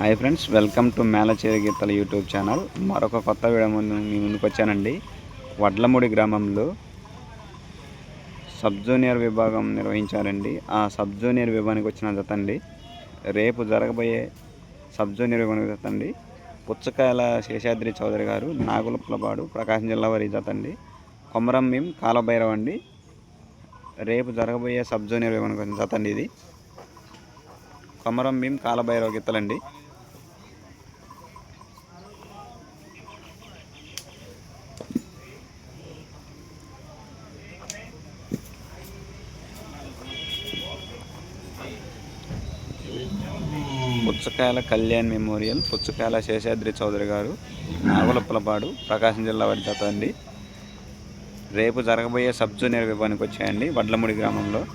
Hi friends welcome to Melacheri గీతల YouTube channel. మరొక కొత్త వీడియో ముందు మీ ముందుకు వచ్చానండి. వడ్లమూడి గ్రామంలో సబ్ జూనియర్ విభాగం నిర్వహించారండి. ఆ సబ్ జూనియర్ విభాగానికి వచ్చిన జత అండి. రేపు జరగబోయే సబ్ జూనియర్ విభాగానికి జత అండి. పుచ్చకాయల శేషాద్రి చౌదరి గారు నాగులపులపాడు ప్రకాశం జిల్లా వారి జత అండి. కొమరం భీం కాలభైరవ్ అండి. రేపు జరగబోయే సబ్ జూనియర్ విభాగానికి వచ్చిన జత అండి ఇది. కొమరం భీం కాలభైరవ గీతలండి. పుచ్చకాయల కళ్యాణ్ మెమోరియల్ పుచ్చకాయల శేషాద్రి చౌదరి గారు నాగులప్పలపాడు ప్రకాశం జిల్లా వారి జత అండి. రేపు జరగబోయే సబ్ జూనియర్ విభాగానికి వచ్చాయండి వడ్లముడి గ్రామంలో.